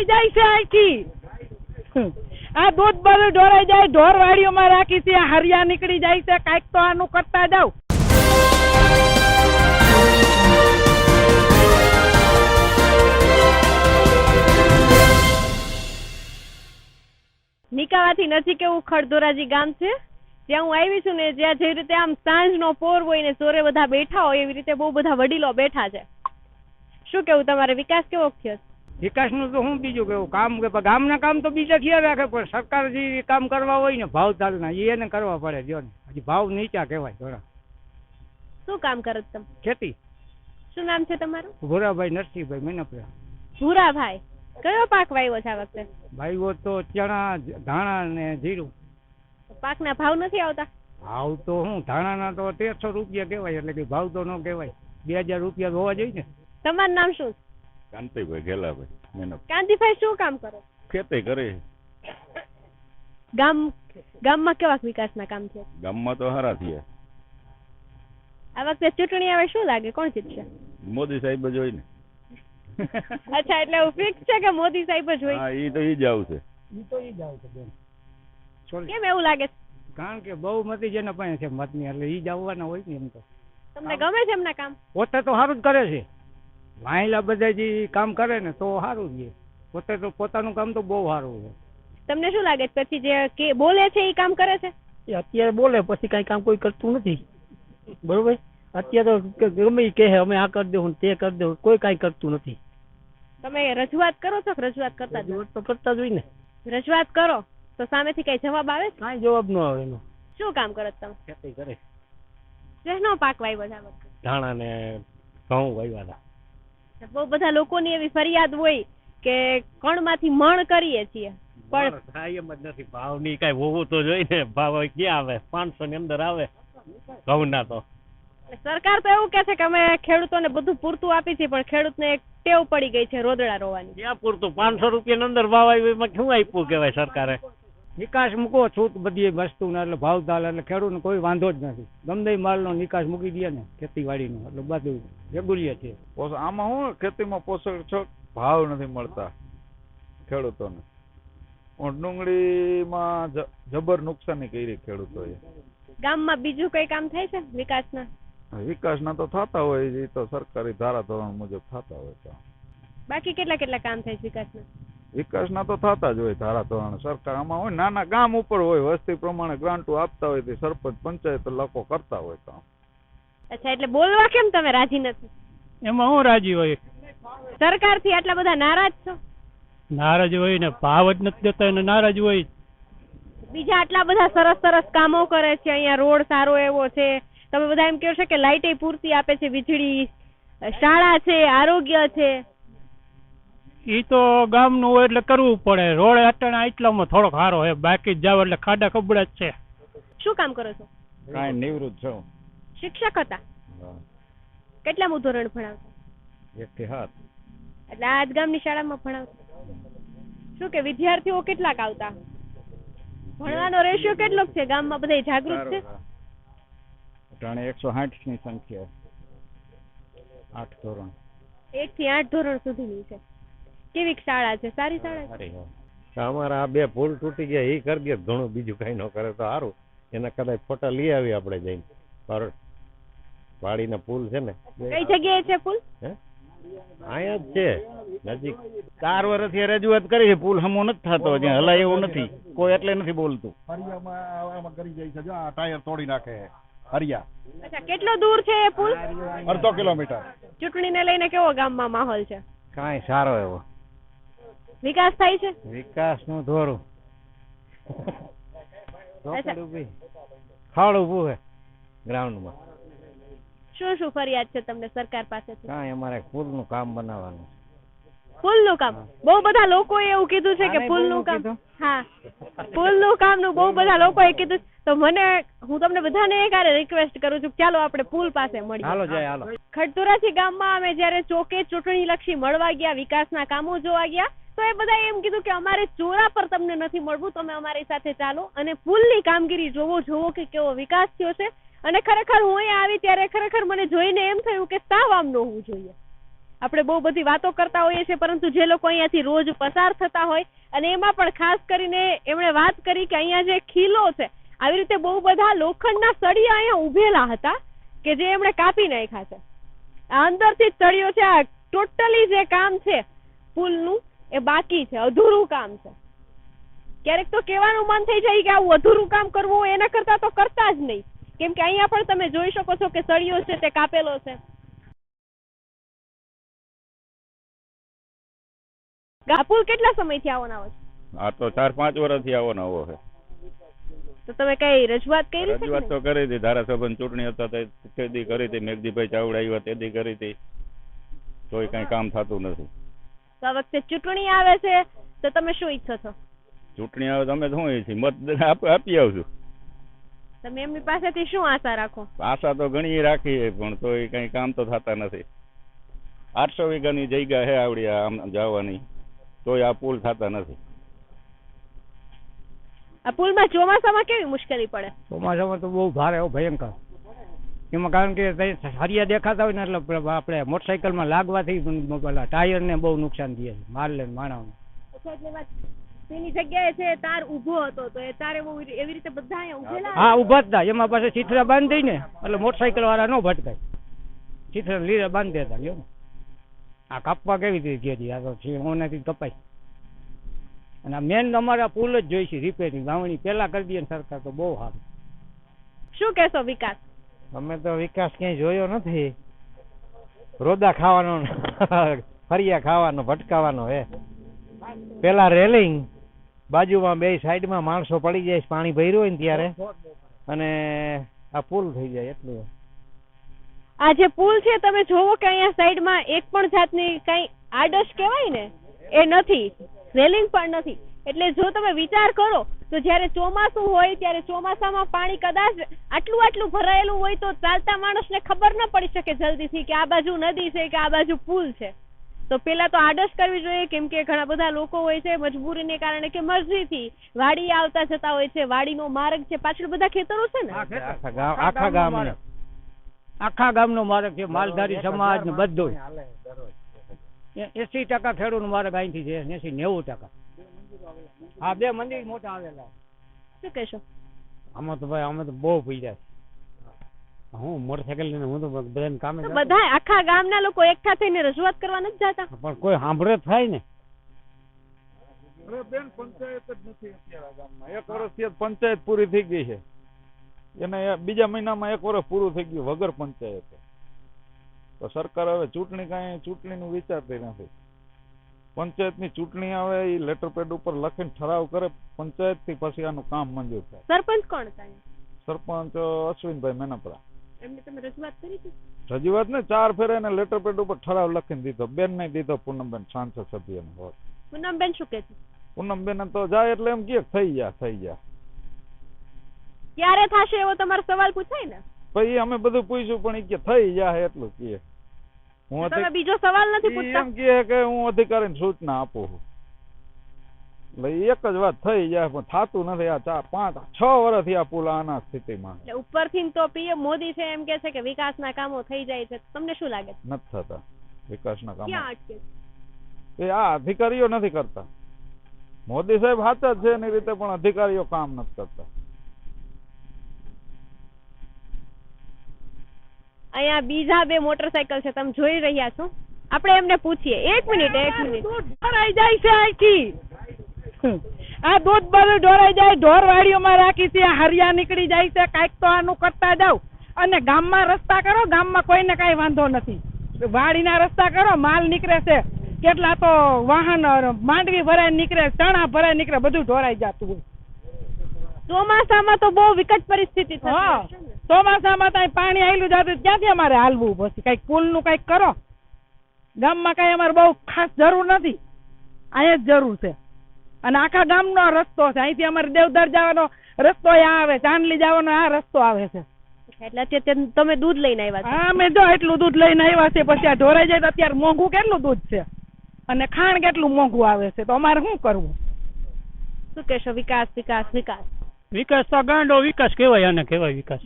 ઢોરાઈ જાય છે આખી આ દૂધ બધું ઢોરાઈ જાય ઢોર વાડીઓમાં રાખી છે હરિયા નીકળી જાય છે, કાંઈક તો આનું કરતા જાવ. નિકાવાથી નજીક એવું ખડધોરાજી ગામ છે. જ્યાં હું આવી છું ને, જ્યાં જેવી રીતે આમ સાંજનો પોર હોય ને ચોરે બધા બેઠા હોય, એવી રીતે બહુ બધા વડીલો બેઠા છે. શું કેવું, તમારે વિકાસ કેવો થયો? વિકાસનું તો હું બીજું કેવું કામ કે ગામના કામ તો બીજા થયા રાખે પણ સરકાર જે કામ કરવા હોય ને ભાવ તાલના એ એને કરવા પડે જો ને. હજી ભાવ નીચા કહેવાય થોડા શું કામ કરો તમે? ખેતી. શું નામ છે તમારું? ભોરાભાઈ નરસિંહભાઈ મનપરા. ભૂરાભાઈ કયો પાક વાવ્યો છે આ વખતે? વાવ્યો તો ચણા ધાણા ને જીરું. પાકના ભાવ નથી આવતા? ભાવ તો હું ધાણાના તો તેરસો રૂપિયા કહેવાય એટલે કે ભાવ તો ન કહેવાય. બે હજાર રૂપિયા હોવા જોઈએ ને. તમારું નામ શું? કાંતિભાઈ ગેલાભાઈ મહેનત. કાંતિભાઈ શું કામ કરો? ખેતી કરે. ગામ ગામમાં કેવા વિકાસના કામ છે? ગામમાં તો હારા થયા. આ વખતે ચૂંટણી આવે શું લાગે? કોણ જીતશે? મોદી સાહેબ જ હોય ને. અચ્છા એટલે ફિક્સ છે કે મોદી સાહેબ જ હોય? હા ઈ તો ઈ જ આવશે. ઈ તો ઈ જ આવશે બેન. કેમ એવું લાગે? કારણ કે બહુ મતી જેના પાસે છે મતની એટલે ઈ જ આવવાના હોય ને એમ તો. તમને ગમે છે એમના કામ? પોતે તો સારું જ કરે છે. વાંયલા બધા જે કામ કરે ને તો સારું છે. પોતે તો પોતાનું કામ તો બહુ સારું છે. તમને શું લાગે છે? પછી જે કે બોલે છે એ કામ કરે છે? એ અત્યારે બોલે પછી કઈ કામ કોઈ કરતું નથી. બરોબર? અત્યારે તો ગમે ઈ કહે અમે આ કરી દેવું તે કરી દેવું કોઈ કાંઈ કરતું નથી. તમે રજૂઆત કરો છો રજૂઆત કરતા જ રજૂઆત તો કરતા જ હોય ને. રજૂઆત કરો તો સામેથી કઈ જવાબ આવે? કાંઈ જવાબ ન આવે એનો. શું કામ કરો તમે? ખેતી કરે. શેનો પાક વાવ્યો છે ધાણા ને ઘઉં વાવ્યા બહુ બધા લોકોની એવી ફરિયાદ હોય કે કણમાંથી મણ કરીએ છીએ. પણ થાય એમ જ નથી. ભાવની કઈ હોવું તો જોઈએ ને. ભાવ ક્યાં આવે? પાંચસો ની અંદર આવે. ઘઉં ના તો સરકાર તો એવું કે છે કે અમે ખેડૂતોને બધું પૂરતું આપી છે પણ ખેડૂતને એક ટેવ પડી ગઈ છે રોદડા રોવાની. ક્યાં પૂરતું? પાંચસો રૂપિયા ની અંદર ભાવ આવ્યો એમાં શું આપ્યું કેવાય સરકારે? નિકાસ મૂકો છૂટ બધી વસ્તુના એટલે ભાવ તાલ એટલે ખેડૂતને કોઈ વાંધો જ નથી. ગમે માલનો નિકાસ મૂકી દે ને ખેતીવાડીનો એટલે બધું રેગુલિયર છે. આમાં શું ખેતીમાં પોષક છ? ભાવ નથી મળતા ખેડૂતોને. ડુંગળીમાં જબર નુકસાની કરી ખેડૂતોએ. ગામમાં બીજું કઈ કામ થાય છે વિકાસના? વિકાસના તો થતા હોય એ તો સરકારી ધારાધોરણ મુજબ થતા હોય તો. બાકી કેટલા કેટલા કામ થાય છે વિકાસના? વિકાસના તો થતા જ હોય ધારાધોરણ. સરકાર આમાં હોય નાના ગામ ઉપર હોય વસ્તી પ્રમાણે ગ્રાન્ટો આપતા હોય તે સરપંચ પંચાયત લોકો કરતા હોય કામ. અચ્છા એટલે બોલવા કેમ તમે રાજી નથી? એમાં હું રાજી હોય? સરકારથી આટલા બધા નારાજ છો? નારાજ હોય ને ભાવ જ નથી દેતા એને નારાજ હોય. બીજા આટલા બધા સરસ સરસ કામો કરે છે અહીંયા રોડ સારો એવો છે. તમે બધા એમ કહો છો કે લાઇટે પૂરતી આપે છે વીજળી શાળા છે આરોગ્ય છે. ઈ તો ગામનું હોય એટલે કરવું પડે. રોડ અટાણા એટલામાં થોડોક સારો હે બાકી જાવ એટલે ખાડા ખબડા જ છે. શું કામ કરો છો? કાંઈ નિવૃત્ત છો? શિક્ષક હતા. કેટલામું ધોરણ ભણાવતા એક થી સાત. એટલે આજ ગામની શાળામાં ભણાવતા શું કે વિદ્યાર્થીઓ કેટલાક આવતા? ભણવાનો રેશિયો કેટલોક છે? ગામમાં બધા જાગૃત છે? અટાણે એકસો સાઠની સંખ્યા. આઠ ધોરણ. એક થી આઠ ધોરણ સુધીની છે. કેવી શાળા છે? સારી શાળા છે? અમારા આ બે પુલ તૂટી ગયા એ કરી દે ઘણું બીજું કઈ ન કરે તો સારું. એના કદાચ ફોટા લઈ આવી આપણે જઈને. પર વાડીના પુલ છે ને. કઈ જગ્યાએ છે પુલ? અહીંયા જ છે. નજીક. ચાર વર્ષથી રજૂઆત કરી છે પુલ હમો નથી થતો હજી હલાય એવું નથી. કોઈ એટલે નથી બોલતું. હરિયામાં કરી જાય છે જો આ ટાયર તોડી નાખે હરિયા અચ્છા કેટલો દૂર છે એ પુલ? અડધો કિલોમીટર. ચૂંટણીને લઈને કેવો ગામમાં માહોલ છે? કાંઈ સારો એવો. વિકાસ થાય છે? વિકાસનું ધોરું. અચ્છા. ખાડ ઊભું છે ગ્રાઉન્ડમાં. શું શું ફરિયાદ છે તમને સરકાર પાસેથી? કાંઈ અમારે પુલનું કામ બનાવવાનું પુલનું કામ? બહુ બધા લોકો એવું કીધું છે કે પુલનું કામ. હા. પુલનું કામનું બહુ બધા લોકો એ કીધું. તો મને હું તમને બધાને એક હારે રિક્વેસ્ટ કરું છું ચાલો આપણે પુલ પાસે મળીએ. હાલો જાય હાલો. ખડતુરાથી ગામમાં અમે જ્યારે ચોકે ચૂંટણી લક્ષી મળવા ગયા વિકાસના કામો જોવા ગયા એ બધા એમ કીધું કે અમારે ચોરા પર તમને નથી મળવું, તમે અમારી સાથે ચાલો. અને પુલની કામગીરી જોવો જોવો કે કેવો વિકાસ થયો છે. અને ખરેખર હું અહીંયા આવી ત્યારે ખરેખર મને જોઈને એમ થયું કે સાવ આમ ન હોવું જોઈએ. આપણે બહુ બધી વાતો કરતા હોઈએ છીએ, પરંતુ જે લોકો અહીંયાથી રોજ પસાર થતા હોય, અને એમાં પણ ખાસ કરીને એમણે વાત કરી કે અહીંયા જે ખીલો છે, આવી રીતે બહુ બધા લોખંડના સળિયા અહીંયા ઉભેલા હતા કે જે એમણે કાપી નાખ્યા છે. આ અંદરથી જ સળિયો છે, આ ટોટલી જે કામ છે પુલનું એ બાકી છે અધૂરું કામ છે. ક્યારેક તો કહેવાનું મન થઈ જાય કે આવું અધૂરું કામ કરવું એના કરતા તો કરતા જ નહીં. કેમ કે અહીંયા પણ તમે જોઈ શકો છો કે સળિયો છે તે કાપેલો છે. ગાપુર કેટલા સમયથી આવો ના છે? આ તો ચાર પાંચ વર્ષથી આવો નવો છે તો તમે કઈ રજૂઆત કરી છે રજૂઆત તો કરી હતી. ધારાસભાની ચૂંટણી હતા તે દી કરી હતી. મેઘજીભાઈ ચાવડા આવ્યા તેથી કરી હતી. તોય કઈ કામ થતું નથી. તો આ વખતે ચૂંટણી આવે છે તો તમે શું ઈચ્છો છો? ચૂંટણી આવે તમે શું ઈચ્છી મત આપી આવજો તમે એમની પાસેથી શું આશા રાખો? આશા તો ઘણી રાખીએ પણ તોય કઈ કામ તો થતા નથી. આઠસો વીઘાની જગ્યા હે આવડી આમ જવાની તોય આ પુલ થતા નથી. આ પુલમાં ચોમાસામાં કેવી મુશ્કેલી પડે? ચોમાસામાં તો બહુ ભારે ભયંકર. એમાં કારણ કે હરિયા દેખાતા હોય ને એટલે આપણે મોટરસાઇકલમાં લાગવાથી પેલા ટાયરને બહુ નુકસાન થયે છે માર ને માણસને અચ્છા એટલે વાત તેની જગ્યાએ છે તાર ઊભો હતો તો એ તારે બહુ એવી રીતે બધા અહીંયા ઊભેલા હા ઊભા હતા. એમાં પાસે ચીથરા બાંધી ને એટલે મોટરસાઇકલ વાળા ન ભટકાય. ચીથરા લીરે બાંધી દેતા લ્યો આ કાપવા કેવી રીતે ગયા આ તો હું કપાય. અને મેન અમારા પુલ જ જોઈશે રિપેરિંગ વાવણી પેલા કરી દઈએ ને સરકાર તો બહુ સારું શું કહેશો વિકાસ? અમે તો વિકાસ ક્યાંય જોયો નથી. રોદા ખાવાનો ફરિયા ખાવાનો, ભટકાવાનો હે. પેલા રેલિંગ, બાજુમાં બે સાઈડમાં માણસો પડી જાય પાણી ભર્યું હોય ને ત્યારે. અને આ પુલ થઈ જાય એટલું આ જે પુલ છે, તમે જોવો કે અહીંયા સાઈડમાં એક પણ જાતની કઈ આડશ કહેવાય ને? એ નથી. રેલિંગ પણ નથી. એટલે જો તમે વિચાર કરો તો જ્યારે ચોમાસું હોય ત્યારે ચોમાસામાં પાણી કદાચ આટલું આટલું ભરાયેલું હોય તો ચાલતા માણસને ખબર ન પડી શકે જલ્દીથી કે આ બાજુ નદી છે કે આ બાજુ પુલ છે. તો પેલા તો આડશ કરવી જોઈએ કેમ કે ઘણા બધા લોકો હોય છે મજબૂરીને કારણે કે મરજીથી વાડી આવતા જતા હોય છે. વાડીનો માર્ગ છે પાછળ બધા ખેતરો છે ને? આખા ગામ આખા ગામનો માર્ગ. છે માલધારી સમાજ ને બધો. એસી ટકા ખેડૂત માર્ગ અહીંથી છે એસી નેવું ટકા. હા બે મંદિર મોટા આવેલા. શું કહેશો? આમાં તો ભાઈ અમે તો બહુ પૈસા હું મોટરસાયકલ લઈને હું તો બધાને કામે. બધા આખા ગામના લોકો એકઠા થઈને રજૂઆત કરવા નથી જતા? પણ કોઈ સાંભળે થાય ને. બેન પંચાયત જ નથી અત્યારે ગામમાં. એક વર્ષથી પંચાયત પૂરી થઈ ગઈ છે. એને બીજા મહિનામાં એક વર્ષ પૂરું થઈ ગયું વગર પંચાયત. તો સરકાર હવે ચૂંટણી કાંઈ ચૂંટણીનું વિચારતી નથી. પંચાયતની ચૂંટણી આવે એ લેટર પેડ ઉપર લખીને ઠરાવ કરે પંચાયતથી પછી આનું કામ મંજૂર થાય. સરપંચ કોણ થાય સરપંચ અશ્વિનભાઈ મેનપરા. એમને તમે રજૂઆત કરી હતી રજૂઆત ને ચાર ફેરે એને લેટર પેડ ઉપર ઠરાવ લખીને દીધો. બેન ને દીધો પૂનમબેન સાંસદ સભ્યને હોત. પૂનમબેન શું કે છે? પૂનમબેન તો જાય એટલે એમ કે થઈ જા થઈ જા ક્યારે થશે એવો તમારો સવાલ પૂછાય ને? પછી અમે બધું પૂછ્યું પણ એ કે થઈ જાય એટલું કે. હું તમે બીજો સવાલ નથી પૂછતા? એમ કહે કે હું અધિકારીને સૂચના આપું એટલે એક જ વાત થઈ જાય પણ થાતું નથી આ ચાર પાંચ છ વર્ષથી આ પુલ આના સ્થિતિમાં એટલે ઉપરથી તો પીએમ મોદી છે એમ કે છે કે વિકાસના કામો થઈ જાય છે. તમને શું લાગે છે? નથી થતા. વિકાસના કામો. ક્યાં અટકે એ આ અધિકારીઓ નથી કરતા. મોદી સાહેબ હાથ જ છે એની રીતે પણ અધિકારીઓ કામ નથી કરતા. અહીંયા બીજા બે મોટરસાયકલ છે તમે જોઈ રહ્યા છો. આપણે એમને પૂછીએ. એક મિનિટ એક મિનિટ. ઢોરાઈ જાય છે અહીંથી આ દૂધ બધું ઢોરાઈ જાય ઢોર વાડીઓમાં રાખી છે હરિયા નીકળી જાય છે કાંઈક તો આનું કરતા જાવ. અને ગામમાં રસ્તા કરો ગામમાં કોઈને કાંઈ વાંધો નથી. વાડીના રસ્તા કરો માલ નીકળે છે. કેટલા તો વાહન માંડવી ભરાય નીકળે ચણા ભરાય નીકળે બધું ઢોરાઈ જતું હોય. ચોમાસામાં તો બહુ વિકટ પરિસ્થિતિ થતી હા. ચોમાસામાં ત્યાં પાણી આવેલું જતું ક્યાંથી અમારે હાલવું પછી? કંઈક પુલનું કંઈક કરો? ગામમાં કઈ અમારે બહુ ખાસ જરૂર નથી. અહીંયા જ જરૂર છે. અને આખા ગામનો રસ્તો છે. અહીંથી અમારે દેવદર જવાનો રસ્તો અહીંયા આવે ચાંદલી જવાનો આ રસ્તો આવે છે. એટલે અત્યારે તમે દૂધ લઈને આવ્યા છો? હા મેં જો એટલું દૂધ લઈને આવ્યા છે પછી આ ઢોરાઈ જાય તો અત્યારે મોંઘું કેટલું દૂધ છે? અને ખાણ કેટલું મોંઘું આવે છે? તો અમારે શું કરવું? શું કહેશો? વિકાસ વિકાસ વિકાસ. વિકાસ તો ગાંડો વિકાસ કહેવાય આને કહેવાય વિકાસ.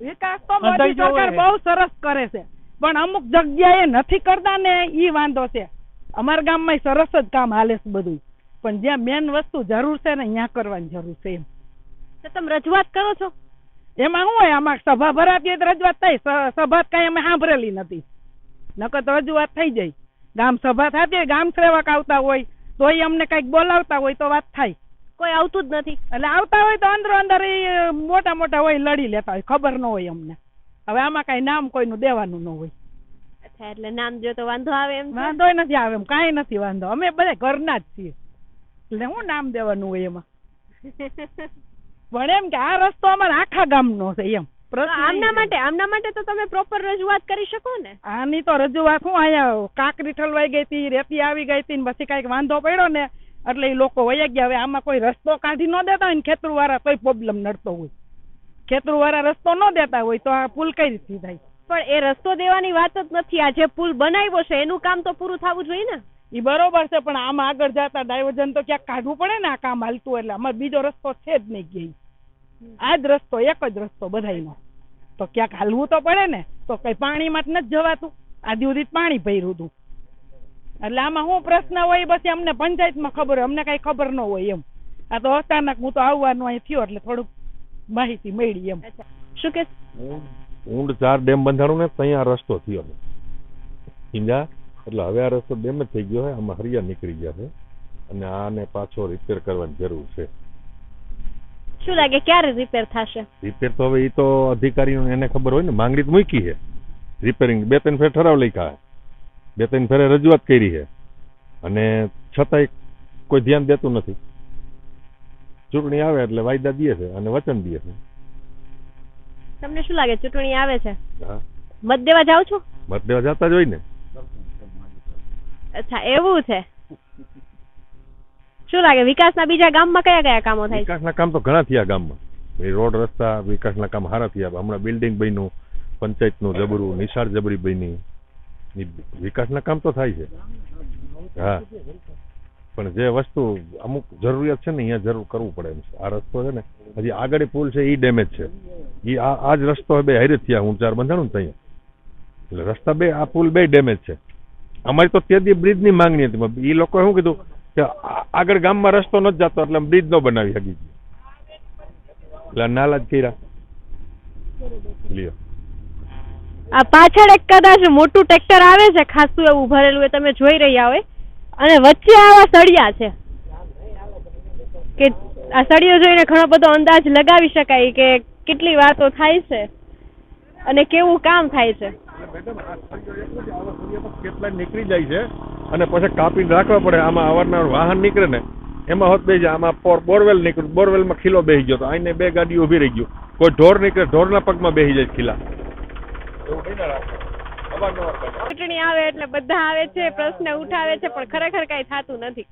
વિકાસ તો મોદી સરકાર બહુ સરસ કરે છે. પણ અમુક જગ્યાએ નથી કરતા ને ઈ વાંધો છે. અમારા ગામમાં સરસ જ કામ હાલે છે બધું. પણ જ્યાં મેન વસ્તુ જરૂર છે ને ત્યાં કરવાની જરૂર છે એમ. તો તમે રજૂઆત કરો છો? એમાં શું હોય આમાં સભા ભરાતી હોય તો રજૂઆત થાય. સભા કઈ અમે સાંભળેલી નથી. નકર તો રજૂઆત થઈ જાય. ગામ સભા થતી હોય ગામ સેવક આવતા હોય તોય અમને કંઈક બોલાવતા હોય તો વાત થાય. કોઈ આવતું જ નથી. એટલે આવતા હોય તો અંદરો અંદર મોટા મોટા હોય લડી લેતા હોય. ખબર ન હોય અમને. હવે આમાં કઈ નામ કોઈનું દેવાનું ન હોય. અચ્છા એટલે નામ જો તો વાંધો આવે એમ વાંધો નથી આવે એમ. કાંઈ નથી વાંધો. અમે બધા ઘરના જ છીએ. એટલે હું નામ દેવાનું હોય એમાં? પણ એમ કે આ રસ્તો અમારા આખા ગામનો છે એમ. આમના માટે આમના માટે તો તમે પ્રોપર રજૂઆત કરી શકો ને? આની તો રજૂઆત હું અહીંયા કાકરી ઠલવાઈ ગઈ હતી રેતી આવી ગઈ હતી ને પછી કંઈક વાંધો પડ્યો ને એટલે એ લોકો વયા ગયા. હવે આમાં કોઈ રસ્તો કાઢી ન દેતા હોય ને ખેતર વાળા તોય પ્રોબ્લેમ નડતો હોય. ખેતર વાળા રસ્તો ન દેતા હોય તો આ પુલ કઈ રીતે થાય? પણ એ રસ્તો દેવાની વાત જ નથી. આ જે પુલ બનાવ્યો છે એનું કામ તો પૂરું થવું જોઈએ ને. એ બરોબર છે પણ આમાં આગળ જતા ડાયવર્જન તો ક્યાંક કાઢવું પડે ને આ કામ હાલતું એટલે. અમારે બીજો રસ્તો છે જ નહીં ગઈ આ જ રસ્તો એક જ રસ્તો બધાયનો. તો ક્યાંક હાલવું તો પડે ને તો કઈ પાણીમાં જ નથી જવાતું. આદિ સુધી પાણી ભર્યું હતું. એટલે આમાં શું પ્રશ્ન હોય એ પછી અમને પંચાયતમાં ખબર હોય. અમને કઈ ખબર ન હોય એમ. આ તો અચાનક હું તો આવવાનું અહીં થયો એટલે થોડુંક માહિતી મળી એમ. શું કે? ઊંડ ચાર ડેમ બંધાણું ને ત્યાં આ રસ્તો થયો છે. ઈંડા એટલે હવે આ રસ્તો ડેમ જ થઈ ગયો છે આમાં હરિયા નીકળી ગયા છે. અને આને પાછો રિપેર કરવાની જરૂર છે. શું લાગે ક્યારે રિપેર થશે? રિપેર તો હવે એ તો અધિકારીઓને એને ખબર હોય ને માંગણી તો મૂકી છે. રિપેરિંગ બે ત્રણ ફેર ઠરાવ લખ્યા છે. બે ત્રણ ફેરે રજૂઆત કરી છે. અને છતાંય કોઈ ધ્યાન દેતું નથી. ચૂંટણી આવે એટલે વાયદા દે છે અને વચન દે છે. તમને શું લાગે ચૂંટણી આવે છે? મત દેવા જાવ છો? મત દેવા જતા જ હોય ને. અચ્છા એવું છે. શું લાગે વિકાસના બીજા ગામમાં કયા કયા કામો થાય વિકાસના કામ તો ઘણા થયા ગામમાં. રોડ રસ્તા વિકાસના કામ સારા થયા. હમણાં બિલ્ડિંગ બન્યું પંચાયતનું જબરું નિશાળ જબરી બની. વિકાસના કામ તો થાય છે. હા. પણ જે વસ્તુ અમુક જરૂરિયાત છે ને, અહીંયા જરૂર કરવું પડે એમ છે. આ રસ્તો છે ને, હજી આગળ પુલ છે એ ડેમેજ છે. એ આ આ જ રસ્તો બે હારે થયા, હું ચાર બંધાણું ને ત્યાં એટલે રસ્તા બે, આ પુલ બે ડેમેજ છે. અમારી તો તે દી બ્રિજની માંગણી હતી એ લોકોએ શું કીધું કે આગળ ગામમાં રસ્તો નથી જતો, એટલે બ્રિજ ન બનાવી શકી એટલે નાલા જ કર્યા. લ્યો. આ પાછળ એક કદાચ મોટું ટ્રેક્ટર આવે છે ખાસું એવું ભરેલું એ તમે જોઈ રહ્યા હોય. અને વચ્ચે આવા સળિયા છે. કે આ સળિયો જોઈને ઘણો બધો અંદાજ લગાવી શકાય કે કેટલી વાતો થાય છે અને કેવું કામ થાય છે. કેટલા નીકળી જાય છે અને પછી કાપીને રાખવા પડે, આમાં અવારનવાર વાહન નીકળે ને, એમાં હોત બે આમાં બોરવેલ નીકળ્યું, બોરવેલમાં ખીલો બેસી ગયો તો આઈને બે ગાડીઓ ઊભી રહી ગયું. કોઈ ઢોર નીકળે, ઢોરના પગમાં બેસી જાય ખીલા. ચૂંટણી આવે એટલે બધા આવે છે પ્રશ્ન ઉઠાવે છે પણ ખરેખર કઈ થતું નથી.